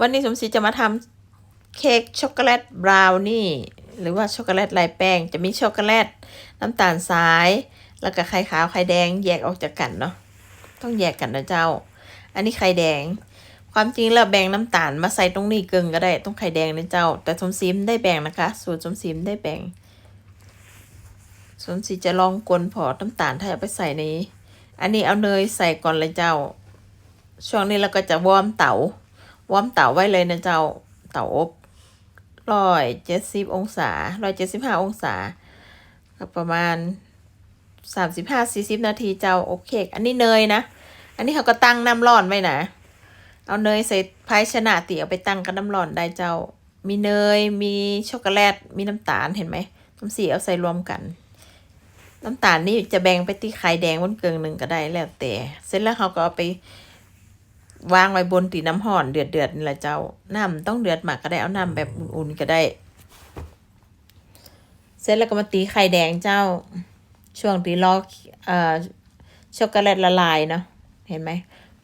วันนี้สมศรีจะมาทำเค้กช็อกโกแลตบราวนี่หรือว่าช็อกโกแลตลายแป้ง จะมีช็อกโกแลตน้ำตาลทราย แล้วก็ไข่ขาวไข่แดงแยกออกจากกันเนาะต้องแยกกันนะเจ้า อันนี้ไข่แดง ความจริงแล้วแบ่งน้ำตาลมาใส่ตรงนี้เกินก็ได้ตรงไข่แดงนะเจ้า แต่สมศรีได้แบ่งนะคะสูตรสมศรีได้แบ่งสมศรีจะลองกวนพอน้ำตาลถ้าเอาไปใส่ในอันนี้เอาเนยใส่ก่อนเลยเจ้า ช่วงนี้เราก็จะวอร์มเตา วอร์มเตาไว้เลยนะเจ้าเตาอบร้อยเจ็ดสิบองศาร้อยเจ็ดสิบห้าองศาก็ประมาณสามสิบห้าสี่สิบนาทีเจ้าอบเค้กอันนี้เนยนะ อันนี้เขาก็ตั้งน้ำร้อนไว้นะ เอาเนยใส่ภายชนะตีเอาไปตั้งกับน้ำร้อนได้เจ้า มีเนยมีช็อกโกแลตมีน้ำตาลเห็นไหมน้ำสีเอาใส่รวมกัน น้ำตาลนี่จะแบ่งไปที่ไข่แดงบนเกลืองหนึ่งก็ได้แล้วแต่ เสร็จแล้วเขาก็เอาไป วางไว้บนตีน้ำห่อนเดือดเดือดๆนี่แหละเจ้า น้ำต้องเดือดมากก็ได้เอาน้ำแบบอุ่นๆก็ได้ เสร็จแล้วก็มาตีไข่แดงเจ้า ช่วงตีรอเอ่อช็อกโกแลตละลายเนาะเห็นไหม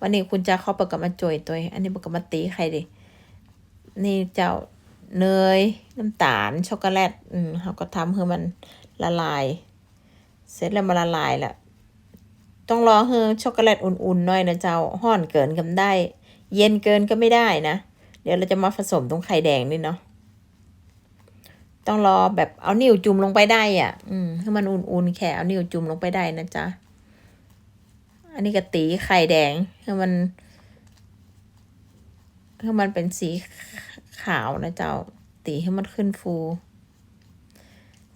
วันนี้คุณจะเข้าไปกับมาจ่วยตัวเองอันนี้บอกกับมาตีไข่ดินี่เจ้าเนยน้ำตาลช็อกโกแลตอืมเขาก็ทำให้มันละลาย เสร็จแล้วมันละลายแล้ว ต้องรอให้ช็อกโกแลตอุ่นๆหน่อยนะเจ้าห่อนเกินก็ไม่ได้ เย็นเกินก็ไม่ได้นะ เดี๋ยวเราจะมาผสมตรงไข่แดงนี่เนาะต้องรอแบบเอานิ้วจุ่มลงไปได้อะ อืมให้มันอุ่นๆแค่เอานิ้วจุ่มลงไปได้นะจ๊ะอันนี้ก็ตีไข่แดงให้มันให้มันเป็นสีขาวนะเจ้าตีให้มันขึ้นฟู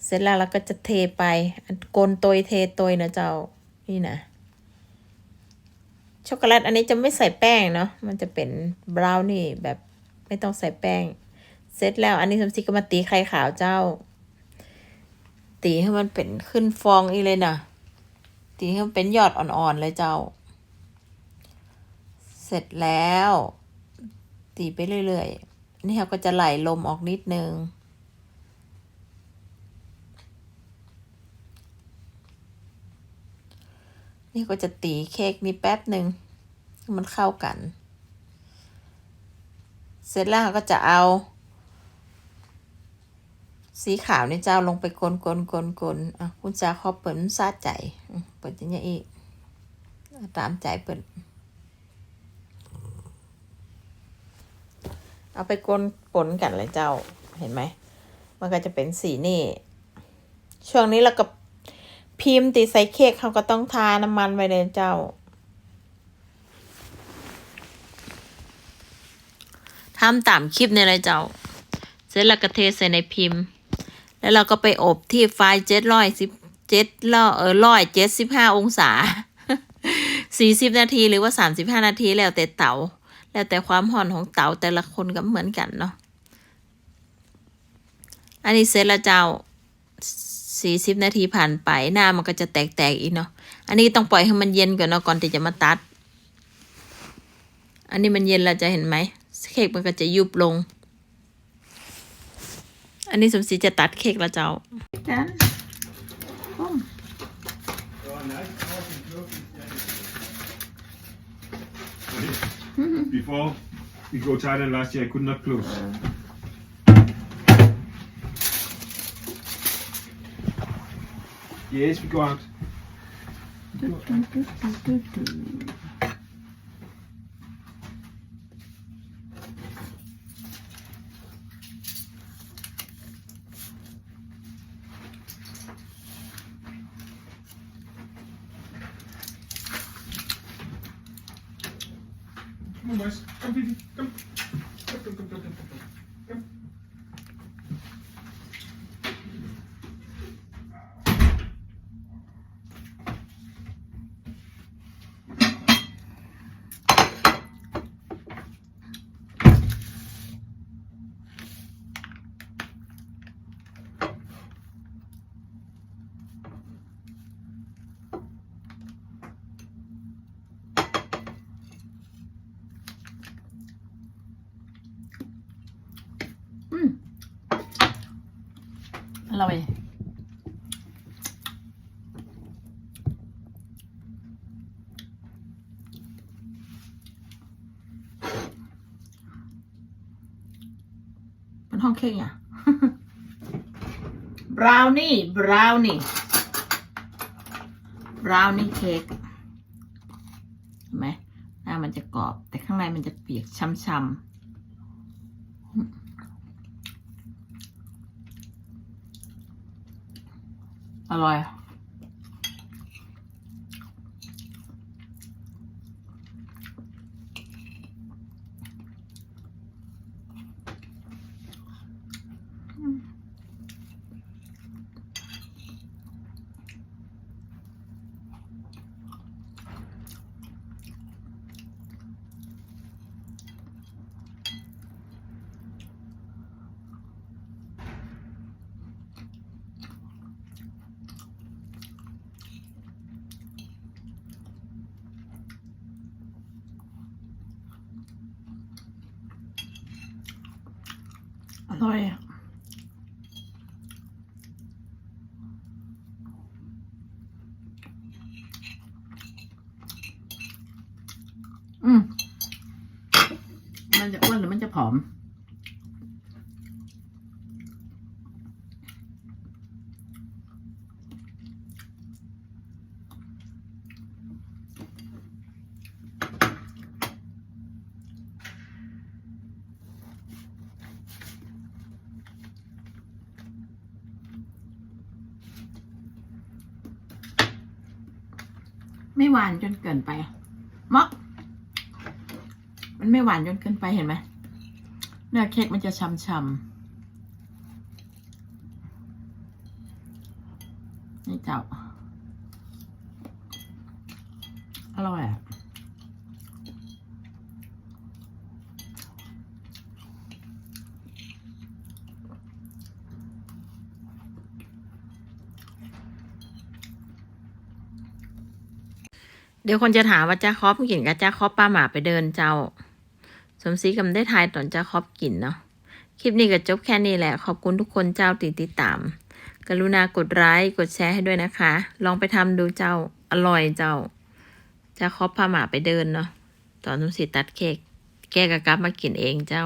เสร็จแล้วเราก็จะเทไปกลนโตยเทโตยนะเจ้านี่นะ ช็อกโกแลตอันนี้จะไม่ใส่แป้งเนาะมันจะเป็นบราวนี่แบบไม่ต้องใส่แป้ง เสร็จแล้วอันนี้สมศรีก็มาตีไข่ขาวเจ้า ตีให้มันเป็นขึ้นฟองอีเลยนะตีให้มันเป็นยอดอ่อนๆเลยเจ้า เสร็จแล้ว ตีไปเรื่อยๆนี่เราก็จะไหลลมออกนิดนึง นี่ก็จะตีเค้กนี้แป๊บหนึ่งมันเข้ากัน เสร็จแล้วก็จะเอา สีขาวนี่เจ้าลงไปกลนกลนกลนกลอะคุณจาขอเปิดซาใจ เปิดอย่างเงี้ยอีก ตามใจเปิด เอาไปกลนปนกันเลยเจ้า เห็นไหม มันก็จะเป็นสีนี่ ช่วงนี้เราก็ พิมพ์ติดใส่เค้กเขาก็ต้องทาน้ำมันไว้เลยเจ้า ทำตามคลิปในเลยเจ้า เสร็จแล้วก็เทใส่ในพิมพ์ แล้วเราก็ไปอบที่ไฟเจ็ดร้อยสิบเจ็ดร้อยเออร้อยเจ็ดสิบห้าองศาสี่สิบนาทีหรือว่าสามสิบห้านาทีแล้วแต่เตาแล้วแต่ความห่อนของเตาแต่ละคนก็เหมือนกันเนาะ อันนี้เสร็จแล้วเจ้า สี่สิบนาทีผ่านไปหน้ามันก็จะแตกๆอีกเนาะอันนี้ต้องปล่อยให้มันเย็นก่อนเนาะก่อนที่จะมาตัด อันนี้มันเย็นแล้วจะเห็นไหมเค้กมันก็จะยุบลง อันนี้สมศรีจะตัดเค้กแล้วเจ้าจ้ะ Before we go Thailand last year, I could not close. Yes, we go out. Come on, boys. Come, Vivi. Come. Come, come, come, come, come, come, come. Come. อร่อยห้องเค้กอะบราวนี่บราวนี่บราวนี่เค้กเห็นไหมหน้ามันจะกรอบ แต่ข้างในมันจะเปียกช้ำๆ อร่อย ร่อยอะอืมมันจะอ้วนหรือมันจะผอม ไม่หวานจนเกินไปมอกมันไม่หวานจนเกินไปเห็นไหมเนื้อเค้กมันจะช้ำๆนี่เจ้า อร่อยอะ เดี๋ยวคนจะถามว่าจ้าครอบกินกับจ้าครอบป้าหมาไปเดินเจ้า สมศรีกำได้ทายตอนจ้าครอบกินเนาะคลิปนี้ก็จบแค่นี้แหละ ขอบคุณทุกคนเจ้าติดติดตาม กรุณากดไลค์กดแชร์ให้ด้วยนะคะ ลองไปทำดูเจ้าอร่อยเจ้าจ้าครอบพาหมาไปเดินเนาะตอนสมศรีตัดเค้กแกก็กลับมากินเองเจ้า